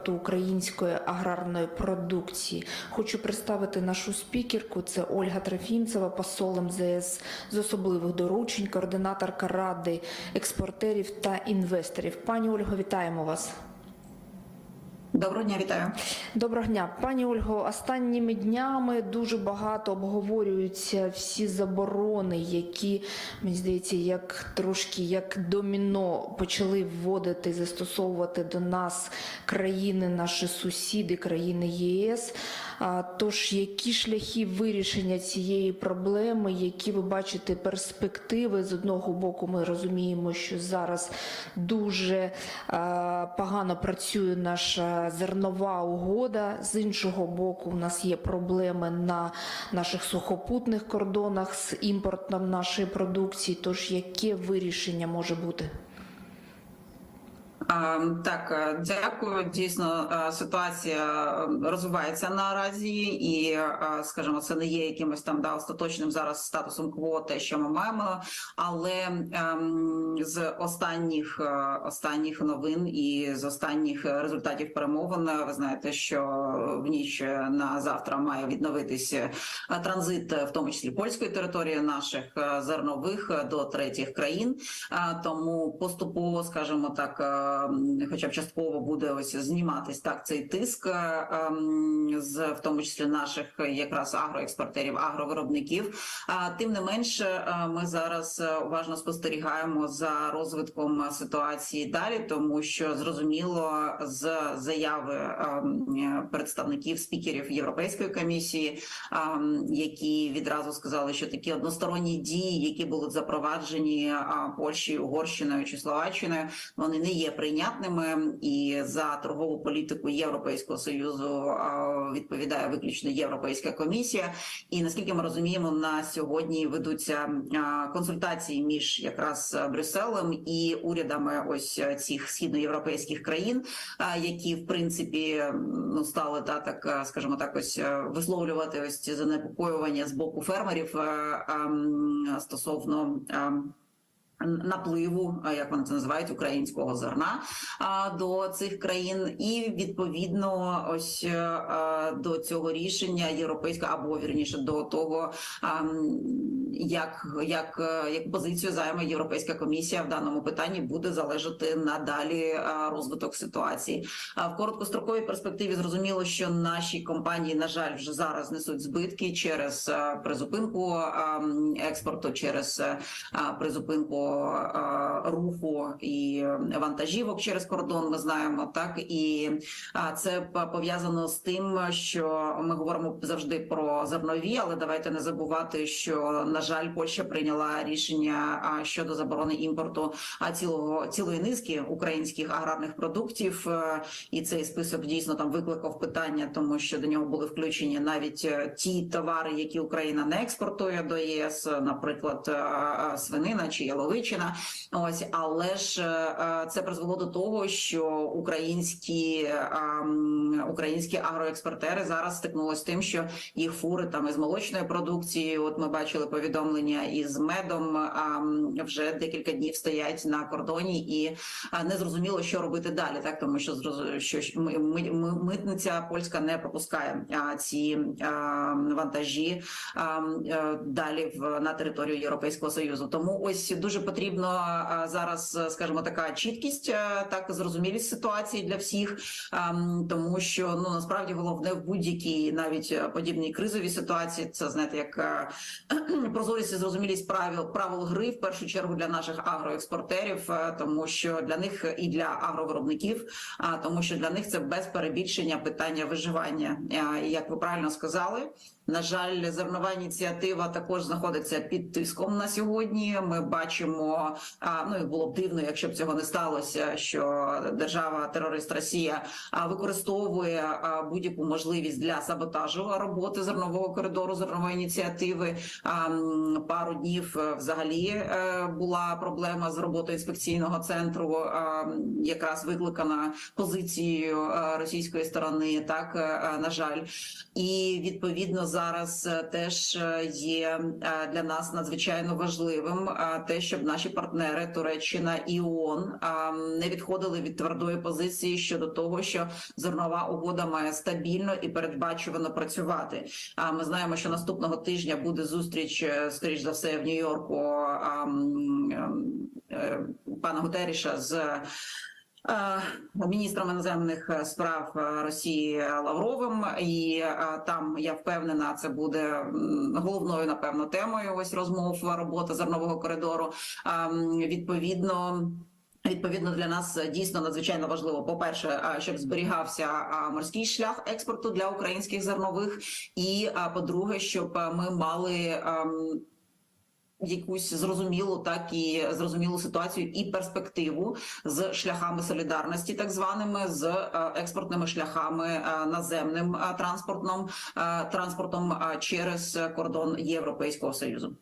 експорту української аграрної продукції. Хочу представити нашу спікерку. Це Ольга Трофімцева, посол МЗС з особливих доручень, координаторка ради експортерів та інвесторів. Пані Ольго, вітаємо вас. Доброго дня, вітаю. Доброго дня, пані Ольго. Останніми днями дуже багато обговорюються всі заборони, які мені здається, як трошки як доміно почали вводити, застосовувати до нас країни, наші сусіди, країни ЄС. Тож, які шляхи вирішення цієї проблеми, які ви бачите перспективи з одного боку, ми розуміємо, що зараз дуже погано працює наша зернова угода. З іншого боку, у нас є проблеми на наших сухопутних кордонах з імпортом нашої продукції. Тож, яке вирішення може бути? Так, е, дякую. Дійсно, е, ситуація е, розвивається наразі, і скажімо, це не є якимось там да остаточним зараз статусом кво, те, що ми маємо. Але ем, з останніх останніх новин і з останніх результатів перемовин, ви знаєте, що в ніч на завтра має відновитися транзит, в тому числі польської території наших зернових до третіх країн. Тому поступово, скажімо так, хоча б частково буде ось зніматись так цей тиск, е, ем, з в тому числі наших якраз агроекспортерів, агровиробників. Тим не менше, е, ми зараз е, уважно спостерігаємо за розвитком ситуації далі, тому що зрозуміло з заяви ем, представників спікерів Європейської комісії, ем, які відразу сказали, що такі односторонні дії, які були запроваджені а, Польщею, Угорщиною чи Словаччиною, вони не є прийнятними. І за торгову політику Європейського союзу відповідає виключно Європейська комісія. І наскільки ми розуміємо, на сьогодні ведуться консультації між якраз Брюсселем і урядами ось цих східноєвропейських країн, які в принципі ну стали та так, скажімо так, ось е, висловлювати ось ці занепокоювання з боку фермерів е, ем, стосовно. Напливу, як вони це називають, українського зерна до цих країн, і відповідно, ось е, до цього рішення європейського або вірніше до того, як, як, е, як позицію займе Європейська комісія в даному питанні, буде залежати надалі розвиток ситуації. В короткостроковій перспективі зрозуміло, що наші компанії, на жаль, вже зараз несуть збитки через е, призупинку експорту, через е, призупинку руху і вантажівок через кордон. Ми знаємо так, і це пов'язано з тим, що ми говоримо завжди про зернові, але давайте не забувати, що на жаль, Польща прийняла рішення щодо заборони імпорту цілого цілої низки українських аграрних продуктів. Е, І цей список дійсно там викликав питання, тому що до нього були включені навіть е, ті товари, які Україна не експортує до ЄС, е, наприклад, е, е, свинина чи яловичина. Ось, але ж е, це призвело до того, що українські ем, українські агроекспортери зараз стикнулися з тим, що їх фури там із молочною продукцією. От ми бачили повідомлення із медом. ем, вже декілька днів стоять на кордоні, і е, не зрозуміло, що робити далі. Так тому що що ми, ми, ми митниця польська не пропускає ці вантажі е, далі в на територію Європейського союзу. Тому ось дуже потрібно зараз, е, скажімо, така чіткість, е, так зрозумілість ситуації для всіх, тому що ну насправді головне в будь-якій навіть е, подібній кризовій ситуації. Це знаєте, як е, прозорість і зрозумілість правил правил гри в першу чергу для наших агроекспортерів, е, тому що для них і для агровиробників, тому що для них це без перебільшення питання виживання. Е, Як ви правильно сказали, на жаль, зернова ініціатива також знаходиться під тиском на сьогодні. Ми бачимо, ну і було б дивно, якщо б цього не сталося, що держава терорист Росія використовує будь-яку можливість для саботажу роботи зернового коридору, зернової ініціативи. Пару днів е, взагалі е, була проблема з роботою інспекційного центру, якраз викликана позицією е, російської сторони. Так на жаль, і відповідно зараз е, теж е, є е, для нас надзвичайно важливим те, щоб наші партнери Туреччина і ООН не відходили від твердої позиції щодо того, що зернова угода має стабільно і передбачувано працювати. А ми знаємо, що наступного тижня буде зустріч, скоріш за все, в Нью-Йорку а, м, е, пана Гутеріша з. Е, Міністром іноземних справ е, Росії Лавровим, і е, там я впевнена, це буде головною напевно темою ось розмов роботи зернового коридору. Відповідно. Відповідно для нас дійсно надзвичайно важливо. По перше, щоб зберігався морський шлях експорту для українських зернових, і по-друге, щоб ми мали. Якусь зрозумілу, так і зрозумілу ситуацію і перспективу з шляхами солідарності, так званими з е, експортними шляхами е, наземним е, транспортом, транспортом через кордон Європейського союзу.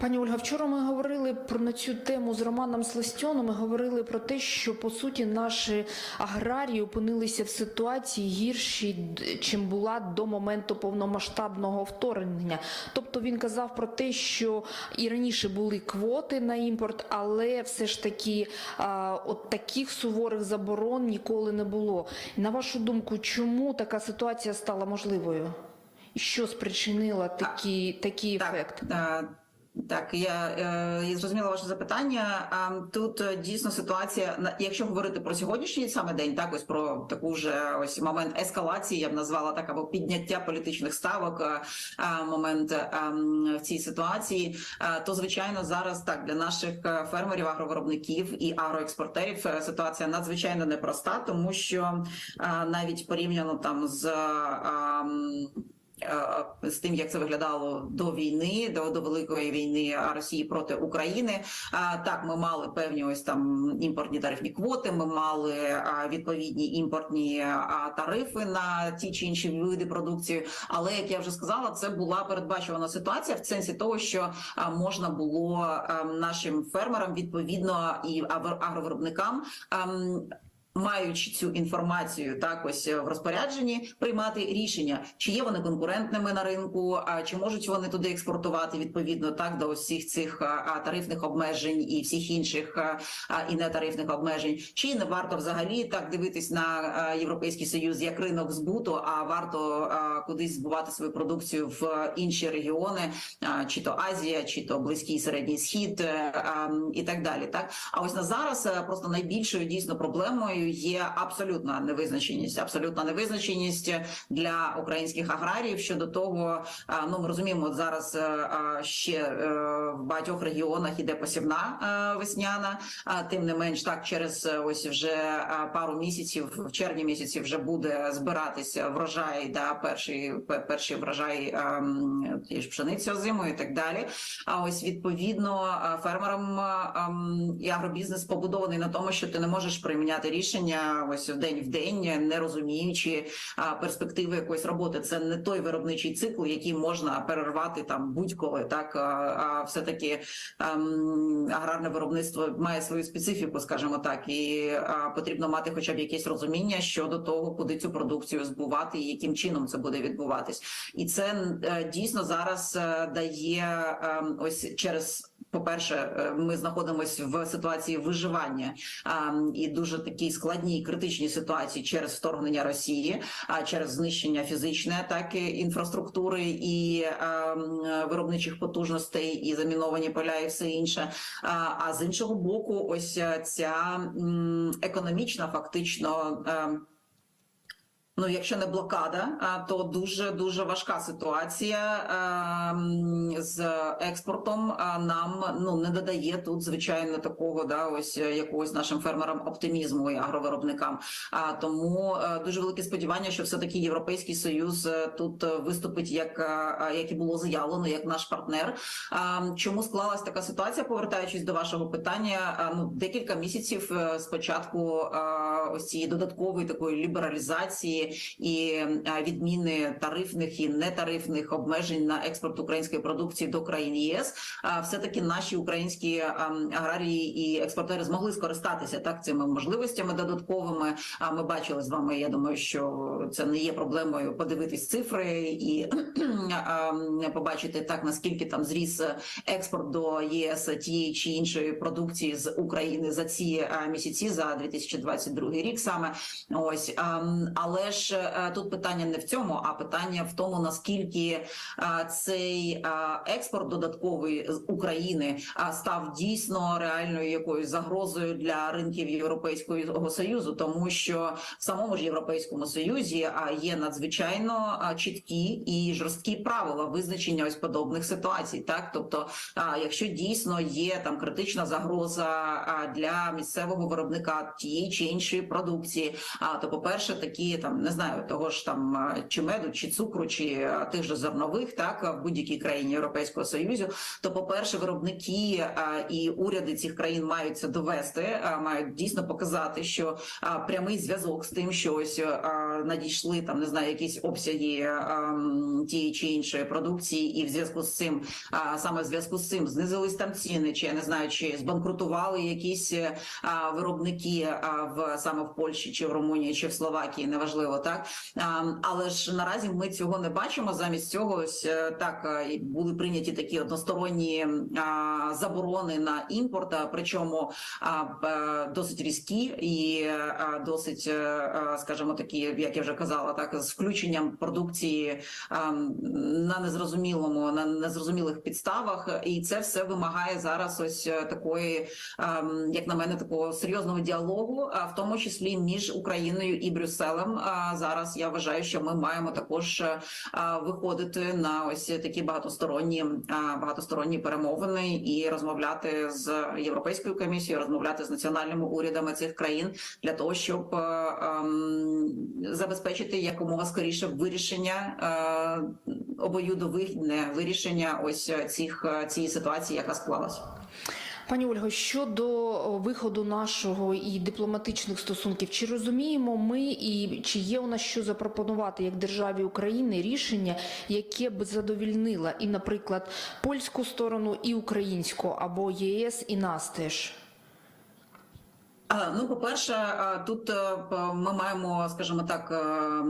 Пані Ольга, вчора ми говорили про на цю тему з Романом Сластьоном. Ми говорили про те, що по суті наші аграрії опинилися в ситуації гіршій, чим була до моменту повномасштабного вторгнення. Тобто він казав про те, що і раніше були квоти на імпорт, але все ж таки от таких суворих заборон ніколи не було. На вашу думку, чому така ситуація стала можливою? Що спричинило такі, такий ефект? Так, так, я е, я зрозуміла ваше запитання. Тут е, дійсно ситуація, якщо говорити про сьогоднішній саме день, так ось про таку ж ось момент ескалації, я б назвала так, або підняття політичних ставок, е, момент в цій ситуації, то звичайно зараз так для наших фермерів, агровиробників і агроекспортерів ситуація надзвичайно непроста, тому що навіть порівняно там з. Е, з тим, як це виглядало до війни, до, до великої війни Росії проти України. Так, ми мали певні ось там імпортні тарифні квоти. Ми мали відповідні імпортні тарифи на ті чи інші види продукції. Але як я вже сказала, це була передбачувана ситуація в сенсі того, що можна було нашим фермерам відповідно і агро- агровиробникам. Маючи цю інформацію так ось в розпорядженні, приймати рішення, чи є вони конкурентними на ринку, а чи можуть вони туди експортувати відповідно так до усіх цих а, тарифних обмежень і всіх інших а, і нетарифних обмежень, чи не варто взагалі так дивитись на європейський союз як ринок збуту, а варто кудись збувати свою продукцію в інші регіони, чи то Азія, чи то Близький Середній Схід е, а, і так далі. Так а ось на зараз е, просто найбільшою дійсно проблемою є абсолютна невизначеність, абсолютна невизначеність для українських аграріїв щодо того. Ну ми розуміємо, зараз е, ще е, в багатьох регіонах іде посівна е, весняна. Тим не менш, так через е, ось вже пару місяців, в червні місяці вже буде збиратися врожай, да, перший перший врожай ж пшениці озимої і так далі. А ось відповідно фермерам і агробізнес побудований на тому, що ти не можеш прийняти рішення ось в день в день, не розуміючи перспективи якоїсь роботи. Це не той виробничий цикл, який можна перервати там будь-коли. Так а, все таки аграрне виробництво має свою специфіку, скажімо так, і потрібно мати хоча б якесь розуміння щодо того, куди цю продукцію збувати і яким чином це буде відбуватись. І це е, дійсно зараз е, дає е, ось через. По-перше, е, ми знаходимося в ситуації виживання і дуже такій складній критичній ситуації через вторгнення Росії, а через знищення фізичне так і інфраструктури і виробничих потужностей, і заміновані поля, і все інше. А, з іншого боку, ось е, ця економічна, фактично. Ну, якщо не блокада, то дуже дуже важка ситуація ем, з експортом. Нам ну не додає тут звичайно такого, да, ось е, якогось нашим фермерам оптимізму і агровиробникам. А тому е, дуже велике сподівання, що все таки європейський союз е, тут виступить як, як і було заявлено, як наш партнер. А, чому склалась така ситуація? Повертаючись до вашого питання, ну декілька місяців спочатку ось цієї додаткової такої лібералізації і е, відміни тарифних і нетарифних обмежень на експорт української продукції до країн ЄС, все таки наші українські ем, аграрії і експортери змогли скористатися так цими можливостями додатковими. А ми бачили з вами. Я думаю, що це не є проблемою подивитись цифри і побачити так наскільки там зріс експорт до ЄС тієї чи іншої продукції з України за ці е, місяці за 2022 рік саме ось ем, ж е, тут питання не в цьому, а питання в тому наскільки е, цей е, експорт додатковий з України став дійсно реальною якоюсь загрозою для ринків Європейського союзу, тому що в самому ж європейському союзі є надзвичайно чіткі і жорсткі правила визначення ось подобних ситуацій. Так, тобто, якщо дійсно є там критична загроза для місцевого виробника тієї чи іншої продукції, то, по перше, такі там не знаю, того ж там чи меду, чи цукру, чи тих же зернових, так в будь-якій країні Європейського союзу, то по перше, виробники і уряди цих країн мають це довести, мають дійсно показати, що прямий зв'язок з тим, що ось надійшли там не знаю, якісь обсяги тієї чи іншої продукції, і в зв'язку з цим саме в зв'язку з цим знизились там ціни, чи я не знаю, чи збанкрутували якісь виробники в саме в Польщі, чи в Румунії, чи в Словакії, неважливо, так але ж наразі ми цього не бачимо. Замість цього ось е, так е, були прийняті такі односторонні заборони на імпорт, причому досить різкі і досить, е, е, скажімо, такі, як я вже казала, так з включенням продукції на незрозумілому, на незрозумілих підставах, і це все вимагає зараз ось е, такої, як на мене, такого серйозного діалогу, в тому числі між Україною і Брюсселем. Зараз я вважаю, що ми маємо також е, виходити на ось такі багатосторонні багатосторонні перемовини і розмовляти з європейською комісією, розмовляти з національними урядами цих країн для того, щоб е, ем, забезпечити якомога скоріше вирішення е, обоюдовигідне вирішення ось цих цієї ситуації, яка склалась. Пані Ольго, щодо виходу нашого і дипломатичних стосунків, чи розуміємо ми і чи є у нас що запропонувати як державі України рішення, яке б задовільнило і, наприклад, польську сторону, і українську, або ЄС, і нас теж? Ну, по-перше, тут е, ми маємо, скажімо так,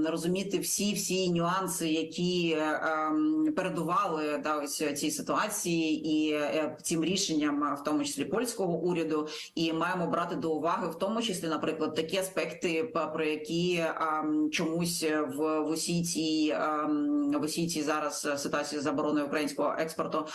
е, розуміти всі всі нюанси, які е, ем, передували да, ось цій ситуації і цим рішенням, в тому числі польського уряду, і маємо брати до уваги, в тому числі, наприклад, такі аспекти, про які ем, чомусь в, в усій цій ем, в усій цій зараз ситуації з забороною українського експорту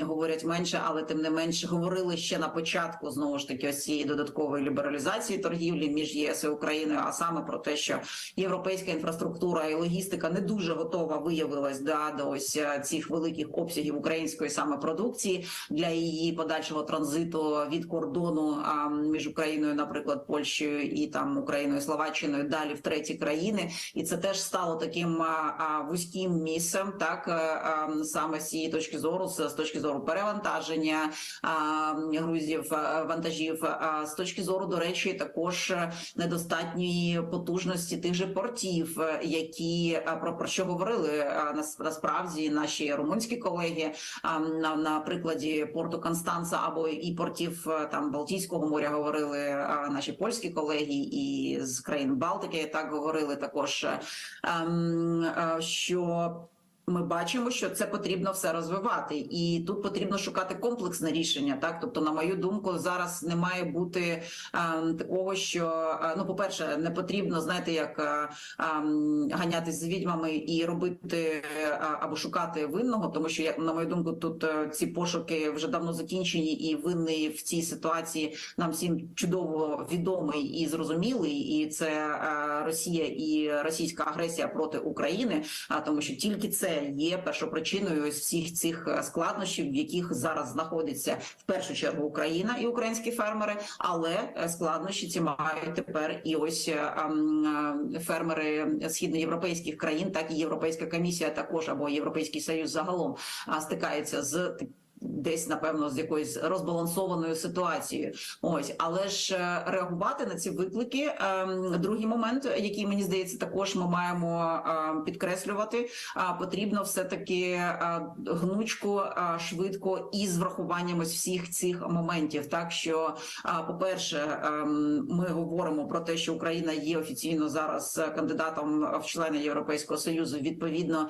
говорять менше, але тим не менше говорили ще на початку знову ж таки ось цієї додаткової лібералізації торгівлі між ЄС і Україною, а саме про те, що європейська інфраструктура і логістика не дуже готова виявилась да, до ось е, цих великих обсягів української саме продукції для її подальшого транзиту від кордону а, між Україною, наприклад, Польщею і там Україною, Словаччиною, далі в треті країни, і це теж стало таким а, а, вузьким місцем, так е, а, саме з цієї точки зору, з, точки зору перевантаження а, грузів а, вантажів, а з точки зору, до речі, також е, недостатньої потужності тих же портів, е, які про, про що говорили насправді наші румунські колеги на, на прикладі порту Констанца або і портів е, там Балтійського моря говорили наші польські колеги, і з країн Балтики так говорили також, е, ем, е, що. Ми бачимо, що це потрібно все розвивати, і тут потрібно шукати комплексне рішення. Так, тобто, на мою думку, зараз не має бути е, такого, що е, ну, по перше, не потрібно знаєте, як е, ем, ганятись з відьмами і робити е, або шукати винного, тому що я на мою думку, тут е, ці пошуки вже давно закінчені, і винний в цій ситуації нам всім чудово відомий і зрозумілий, і це е, Росія і російська агресія проти України. А тому, що тільки це є першопричиною всіх цих е, складнощів, в яких зараз знаходиться в першу чергу Україна і українські фермери, але е, складнощі ці мають тепер і ось е, фермери східноєвропейських країн, так і Європейська комісія також або Європейський союз загалом стикається з десь напевно з якоюсь розбалансованою ситуацією. Ось, але ж е, реагувати на ці виклики. ем, Другий момент, який мені здається, також ми маємо е, підкреслювати, потрібно все таки гнучко, швидко і з врахуванням ось всіх цих моментів. Так що, по-перше, ем, ми говоримо про те, що Україна є офіційно зараз е, кандидатом в члени Європейського союзу. Відповідно,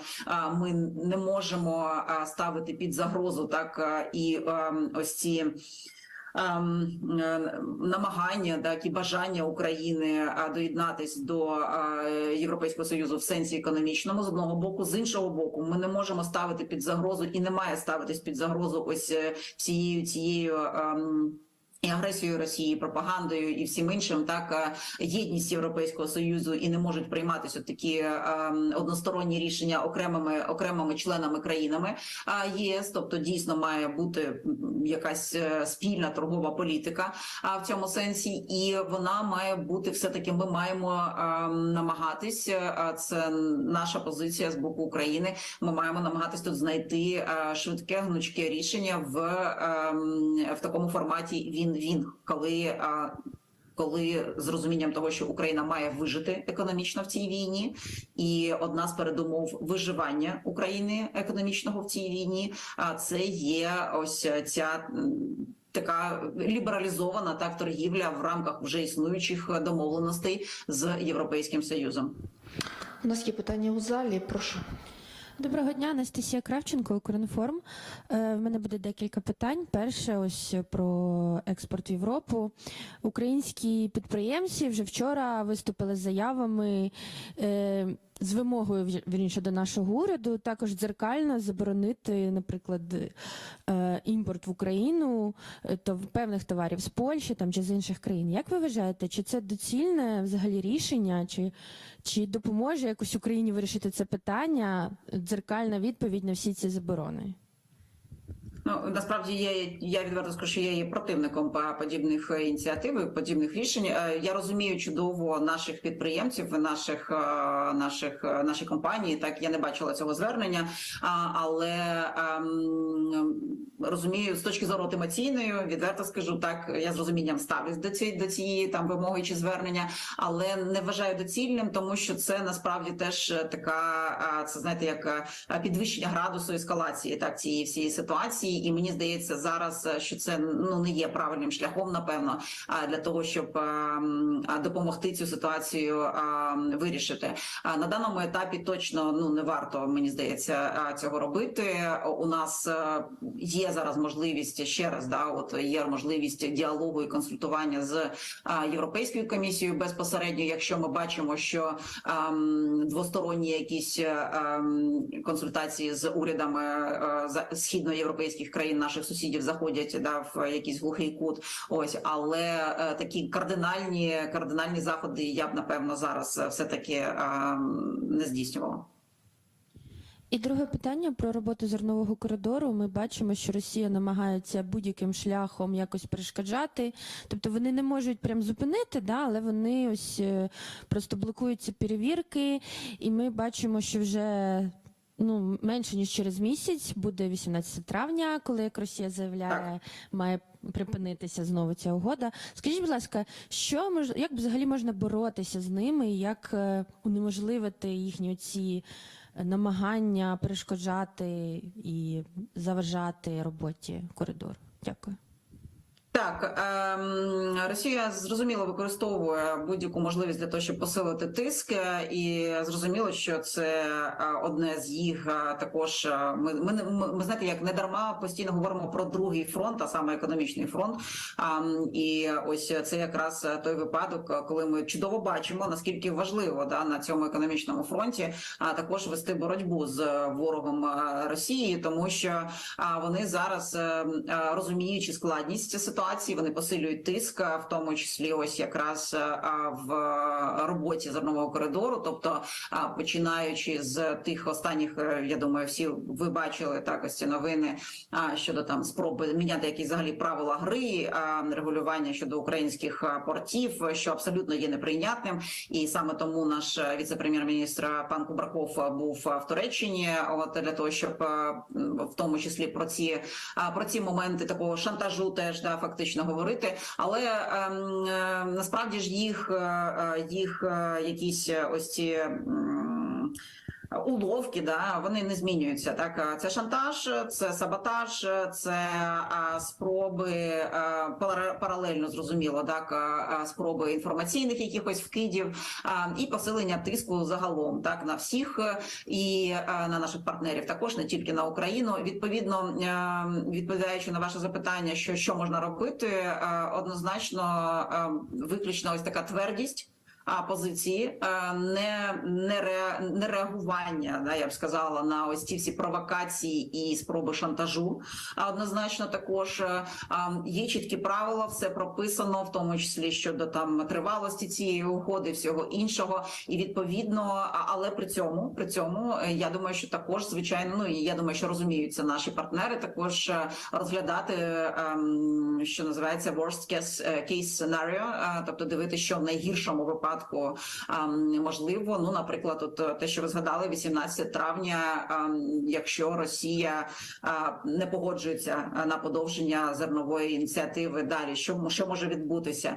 ми не можемо ставити під загрозу так а, і ем, ось ці. е, Намагання так і бажання України доєднатись до Європейського союзу в сенсі економічному з одного боку, з іншого боку, ми не можемо ставити під загрозу і не має ставитись під загрозу ось е, всією цією. Ем, і агресією Росії, пропагандою і всім іншим, так е, єдність Європейського союзу і не можуть прийматися такі е, односторонні рішення окремими окремими членами країнами єС. Тобто дійсно має бути якась е, спільна торгова політика а в цьому сенсі, і вона має бути все таки. Ми маємо е, намагатись. е, а Це наша позиція з боку України. Ми маємо намагатись тут знайти е, швидке гнучке рішення в, е, в такому форматі. Він він коли. е, Коли з розумінням того, що Україна має вижити економічно в цій війні, і одна з передумов виживання України економічного в цій війні, а це є ось ця така лібералізована так торгівля в рамках вже існуючих домовленостей з Європейським Союзом. У нас є питання у залі. Прошу. Доброго дня, Анастасія Кравченко, Укрінформ. Е, В мене буде декілька питань. Перше, ось про експорт в Європу. Українські підприємці вже вчора виступили з заявами. З вимогою вір- вірніше до нашого уряду також дзеркально заборонити, наприклад, е, імпорт в Україну е, то певних товарів з Польщі там чи з інших країн. Як ви вважаєте, чи це доцільне взагалі рішення, чи, чи допоможе якось Україні вирішити це питання? Дзеркальна відповідь на всі ці заборони? Ну насправді я, я відверто скажу, я є противником подібних е, ініціатив, подібних рішень. Е, Я розумію чудово наших підприємців, наших е, наших наші компанії. Так я не бачила цього звернення, але ем, розумію з точки зору емоційної, відверто скажу так. Я з розумінням ставлюсь до цієї до цієї там вимоги чи звернення, але не вважаю доцільним, тому що це насправді теж така це знаєте, як підвищення градусу ескалації так цієї всієї ситуації, і мені здається зараз, е, що це ну не є правильним шляхом, напевно, для того, щоб а, допомогти цю ситуацію вирішити. На даному етапі точно ну не варто, мені здається, цього робити. У нас е, є зараз можливість ще раз, да, от є можливість діалогу і консультування з європейською комісією безпосередньо, якщо ми бачимо, що двосторонні якісь ем, консультації з урядами е, східноєвропейських країн наших сусідів заходять да, в якийсь глухий кут. Ось, але е, такі кардинальні кардинальні заходи я б напевно зараз все таки не здійснювала. І друге питання про роботу зернового коридору. Ми бачимо, що Росія намагається будь-яким шляхом якось перешкоджати. Тобто вони не можуть прям зупинити, да, але вони ось е, просто блокують ці перевірки, і ми бачимо, що вже. Ну, менше ніж через місяць буде 18 травня, коли як Росія заявляє, має припинитися знову ця угода. Скажіть, будь ласка, що мож, як взагалі можна боротися з ними, як е, унеможливити їхні ці намагання перешкоджати і заважати роботі коридору? Дякую. Так, ем, Росія зрозуміло використовує будь-яку можливість для того, щоб посилити тиск, е, і зрозуміло, що це е, одне з їх е, також. Ми, ми, ми, знаєте, як не дарма постійно говоримо про другий фронт, а саме економічний фронт. Ам, і ось це якраз той випадок, коли ми чудово бачимо, наскільки важливо да на цьому економічному фронті а також вести боротьбу з ворогом Росії, тому що вони зараз е, е, розуміючи складність ситуації. Ситуації. Вони посилюють тиск, в тому числі ось якраз в роботі зернового коридору. Тобто, починаючи з тих останніх, е, я думаю, всі ви бачили так ось ці новини щодо там спроби міняти якісь взагалі правила гри, регулювання щодо українських портів, що абсолютно є неприйнятним, і саме тому наш е, віце-прем'єр-міністр пан Кубраков був е, в Туреччині. От для того, щоб в тому числі про ці про ці моменти такого шантажу теж да фактично говорити. Але ем, е, насправді ж їх е, е, їх якісь ось ці. Уловки, да, вони не змінюються. Так, це шантаж, це саботаж, це спроби паралельно зрозуміло, так спроби інформаційних якихось вкидів і посилення тиску загалом, так на всіх і на наших партнерів, також не тільки на Україну. Відповідно, відповідаючи на ваше запитання, що що можна робити, однозначно виключно ось така твердість позиції, е, не, не, ре, не реагування, да, я б сказала, на ось ці всі провокації і спроби шантажу. А однозначно також е, є чіткі правила, все прописано, в тому числі щодо там тривалості цієї угоди, всього іншого, і відповідно, але при цьому при цьому е, я думаю, що також звичайно, ну і я думаю, що розуміються наші партнери, також е, розглядати ем, що називається worst case, е, case scenario, е, тобто дивитися, що в найгіршому випадку ем, можливо. Ну, наприклад, от е, те, що ви згадали, 18 травня, якщо Росія не погоджується е, на подовження зернової ініціативи, далі що, що може відбутися?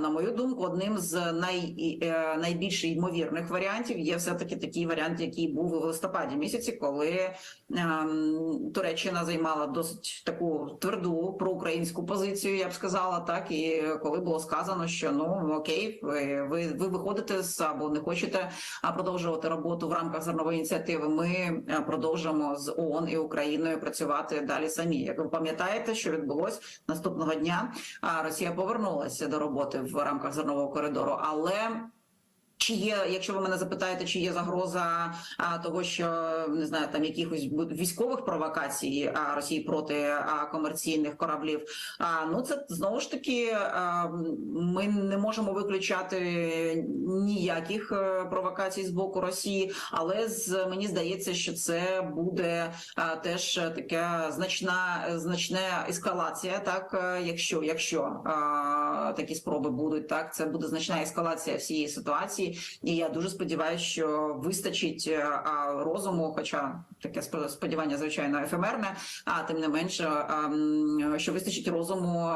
На мою думку, одним з най, е, найбільш ймовірних варіантів є все таки такий варіант, який був у листопаді місяці, коли ем, Туреччина займала досить таку тверду проукраїнську позицію, я б сказала, так і коли було сказано, що ну окей, ви, ви, ви виходите з або не хочете продовжувати роботу в рамках зернової ініціативи. Ми продовжимо з ООН і Україною працювати далі самі. Як ви пам'ятаєте, що відбулось наступного дня? А Росія повернулася до роботи в рамках зернового коридору, але. Чи є, якщо ви мене запитаєте, чи є загроза а, того, що не знаю, там якихось військових провокацій а, Росії проти а, комерційних кораблів? А, ну це знову ж таки а, ми не можемо виключати ніяких е, провокацій з боку Росії, але з мені здається, що це буде а, теж така значна значна ескалація. Так, е, якщо якщо а, такі спроби будуть, так це буде значна ескалація всієї ситуації. І я дуже сподіваюся, що вистачить е, розуму, хоча таке спо- сподівання, звичайно, ефемерне, а тим не менше, що вистачить розуму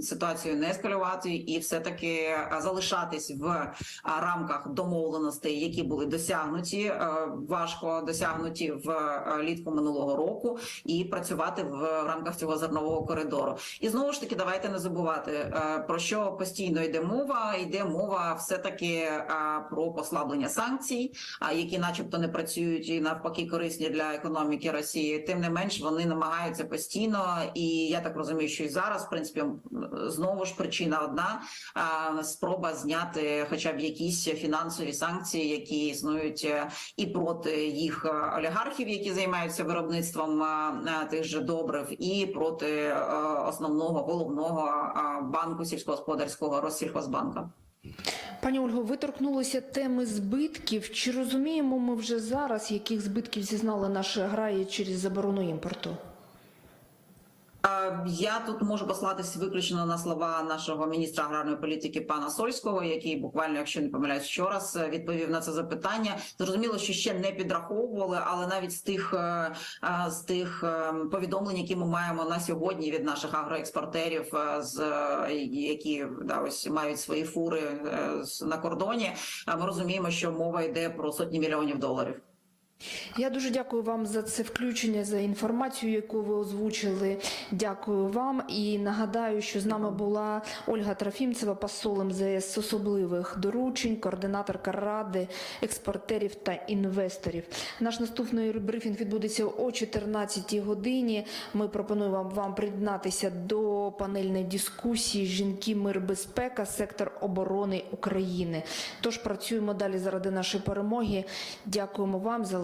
ситуацію не ескалювати і все таки залишатись в рамках домовленостей, які були досягнуті, е, важко досягнуті в е, літку минулого року, і працювати в рамках цього зернового коридору. І знову ж таки, давайте не забувати е, про що постійно йде мова. Йде мова все таки про послаблення санкцій, які, начебто, не працюють і навпаки корисні для економіки Росії. Тим не менш, вони намагаються постійно, і я так розумію, що і зараз, в принципі, знову ж причина одна спроба зняти, хоча б якісь фінансові санкції, які існують е, і проти їх е, олігархів, які займаються виробництвом а, тих же добрив, і проти е, основного головного банку сільськогосподарського Россільхозбанка. Пані Ольго, ви торкнулися теми збитків. Чи розуміємо ми вже зараз, яких збитків зізнали наші аграрії через заборону імпорту? Я тут можу послатись виключно на слова нашого міністра аграрної політики пана Сольського, який буквально, якщо не помиляюсь, вчора відповів на це запитання. Зрозуміло, що ще не підраховували, але навіть з тих е, е, з тих е, повідомлень, які ми маємо на сьогодні від наших агроекспортерів, з які да ось мають свої фури на кордоні, ми розуміємо, що мова йде про сотні мільйонів доларів. Я дуже дякую вам за це включення, за інформацію, яку ви озвучили. Дякую вам і нагадаю, що з нами була Ольга Трофімцева, посол МЗС особливих доручень, координаторка ради експортерів та інвесторів. Наш наступний брифінг відбудеться о 14 годині. Ми пропонуємо вам, приєднатися до панельної дискусії Жінки, мир, безпека, сектор оборони України. Тож працюємо далі заради нашої перемоги. Дякуємо вам.